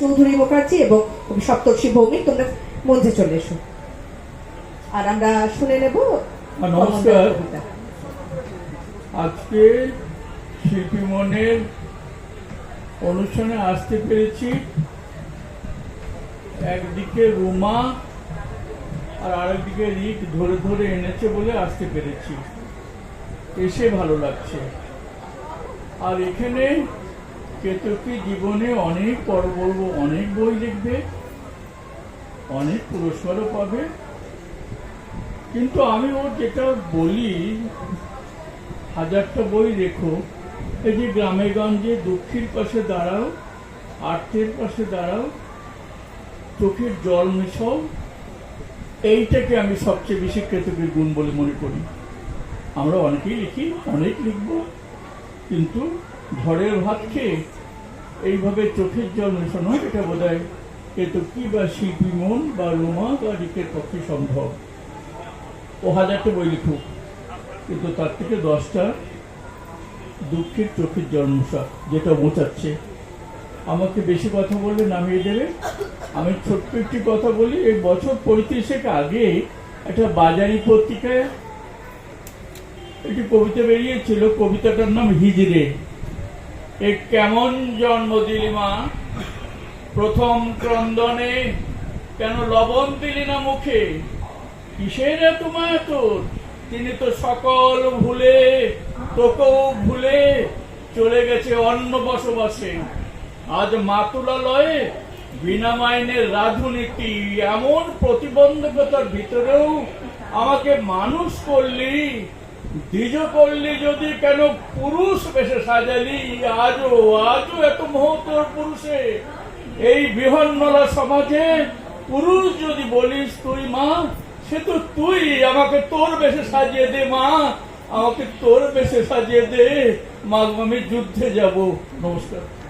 চৌধুরী মুখার্জি এবং সপ্তর্ষি ভৌমিক তোমরা মঞ্চে চলে এসো। আর আমরা শুনে নেব নমস্কার। আজকে শিল্পী মনের অনুষ্ঠানে আসতে পেরেছি একদিকে রুমা আর আরেকদিকে রিক ধরে ধরে এনেছে বলে আসতে পেরেছি। এসে ভালো লাগছে। আর এখানে কেতকী জীবনে অনেক পর বলব অনেক বই লিখবে, অনেক পুরস্কারও পাবে। কিন্তু আমি ওর যেটা বলি, হাজারটা বই রেখো। এই যে গ্রামে গঞ্জে দুঃখীর পাশে দাঁড়াও আর্থের পাশে দাঁড়াও, চোখের জল মেশাও, এইটাকে আমি সবচেয়ে বেশি কেতকের গুণ বলে মনে করি। আমরা অনেকেই লিখি, অনেক লিখব, কিন্তু ঘরের ভাত খেয়ে এইভাবে চোখের জল মেশানো এটা বোধ হয় কেতকী বা শিল্পী মন বা রোমা বা রিকের পক্ষে সম্ভব? ও হাজারটা বই লিখুক, কিন্তু তার থেকে দশটা দুঃখের চোখের জন্মসা যেটা মোচাচ্ছে। আমাকে বেশি কথা বললে নামিয়ে দেবে। আমি ছোট্ট একটি কথা বলি, এই বছর পঁয়ত্রিশেক আগে একটা বাজারি পত্রিকায় একটি কবিতা বেরিয়েছিল, কবিতাটার নাম হিজড়ে। এ কেমন জন্ম দিলি মা? প্রথম ক্রন্দনে কেন লবণ দিলি না মুখে? কিসের এত মায়া তোর? তিনি তো সকল ভুলে, তোকেও ভুলে চলে গেছে অন্য বসবাসে। আজ মাতুলালয়ে বিনা মাইনের রাজনীতি এমন প্রতিবন্ধকতার ভিতরেও আমাকে মানুষ করলি। দ্বিজ যদি কেন পুরুষ বেশে সাজালি? আজও আজও এত মহত্তর পুরুষে। এই বিহন্নলা সমাজে পুরুষ যদি বলিস তুই মা, সে তো তুই, আমাকে তোর বেশে সাজিয়ে দে মা। আমাকে তোর বেশে সাজিয়ে দে। মা আমি যুদ্ধে যাব। নমস্কার।